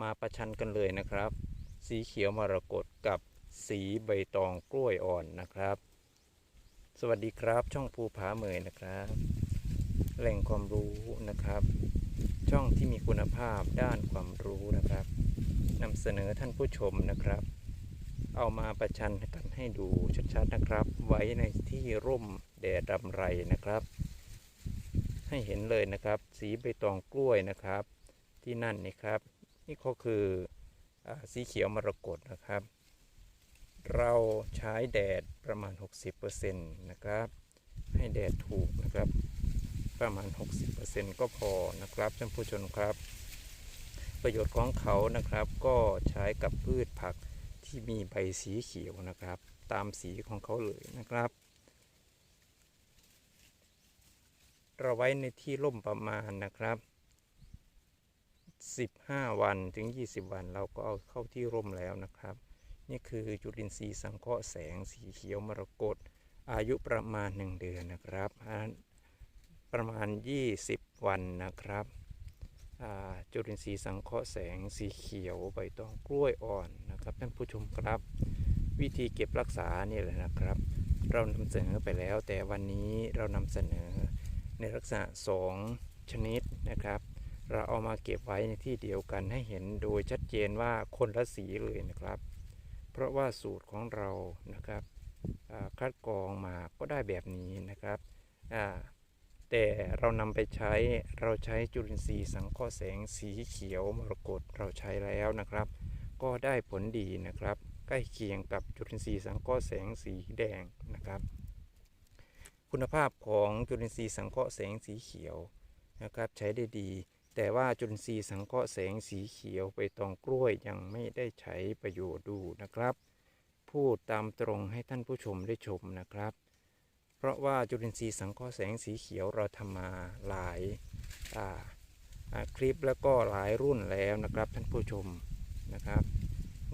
มาประชันกันเลยนะครับ สีเขียวมรกตกับสีใบตองกล้วยอ่อนนะครับ สวัสดีครับช่องภูผาเหมยนะครับ แหล่งความรู้นะครับ ช่องที่มีคุณภาพด้านความรู้นะครับนำเสนอท่านผู้ชมนะครับ เอามาประชันกันให้ดูชัดๆนะครับ ไว้ในที่ร่มแดดรำไรนะครับ ให้เห็นเลยนะครับ สีใบตองกล้วยนะครับ ที่นั่นนี่ครับ นี่ก็คืออสีเขียวมรกตนะครับ เราใช้แดดประมาณ 60%นะครับ ให้แดดถูกนะครับ ประมาณ 60%ก็พอนะครับท่านผู้ชมครับ ประโยชน์ของเขานะครับ ก็ใช้กับพืชผักที่มีใบสีเขียวนะครับ ตามสีของเขาเลยนะครับเราไว้ในที่ร่มประมาณนะครับ 15 วันถึง 20 วัน เราก็เอาเข้าที่ร่มแล้วนะครับ นี่คือจุลินทรีย์สังเคราะห์แสงสีเขียวมรกตอายุประมาณ 1 เดือนนะครับ ประมาณ 20 วันนะครับจุลินทรีย์สังเคราะห์แสงสีเขียวใบตองกล้วยอ่อนนะครับท่านผู้ชมครับ วิธีเก็บรักษาเนี่ยแหละนะครับ เรานำเสนอไปแล้ว แต่วันนี้เรานำเสนอในลักษณะ 2 ชนิดนะครับ เราเอามาเก็บไว้ในที่เดียวกันให้เห็นโดยชัดเจนว่าคนละสีเลยนะครับ เพราะว่าสูตรของเรานะครับคัดกรองมาก็ได้แบบนี้นะครับแต่เรานำไปใช้เราใช้จุลินทรีย์สังเคราะห์แสงสีเขียวมรกตเราใช้แล้วนะครับ ก็ได้ผลดีนะครับ ใกล้เคียงกับจุลินทรีย์สังเคราะห์แสงสีแดงนะครับ คุณภาพของจุลินทรีย์สังเคราะห์แสงสีเขียวนะครับ ใช้ได้ดี แต่ว่าจุลินทรีย์สังเคราะห์แสงสีเขียวไปตองกล้วยยังไม่ได้ใช้ประโยชน์ดูนะครับ พูดตามตรงให้ท่านผู้ชมได้ชมนะครับ เพราะว่าจุลินทรีย์สังเคราะห์แสงสีเขียวเราทำมาหลายคลิปแล้วก็หลายรุ่นแล้วนะครับท่านผู้ชมนะครับ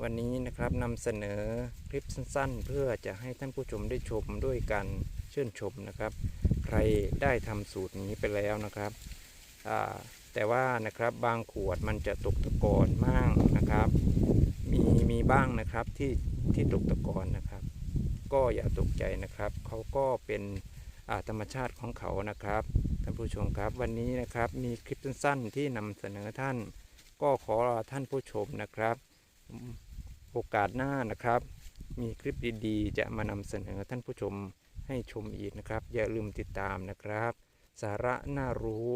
วันนี้นะครับนำเสนอคลิปสั้น ๆ เพื่อจะให้ท่านผู้ชมได้ชมด้วยกันชื่นชมนะครับ ใครได้ทำสูตรนี้ไปแล้วนะครับอ่า แต่ว่านะครับบางขวดมันจะตกตะกอนบ้างนะครับ มีมีบ้างนะครับที่ที่ตกตะกอนนะครับ ก็อย่าตกใจนะครับเขาก็เป็นธรรมชาติของเขานะครับท่านผู้ชมครับ วันนี้นะครับมีคลิปสั้นๆ ที่นำเสนอท่าน ก็ขอท่านผู้ชมนะครับ โอกาสหน้านะครับ มีคลิปดีๆ จะมานำเสนอท่านผู้ชมให้ชมอีกนะครับ อย่าลืมติดตามนะครับ สาระน่ารู้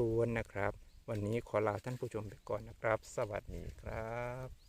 ล้วนๆนะครับ วันนี้ขอลาท่านผู้ชมไปก่อนนะครับ สวัสดีครับ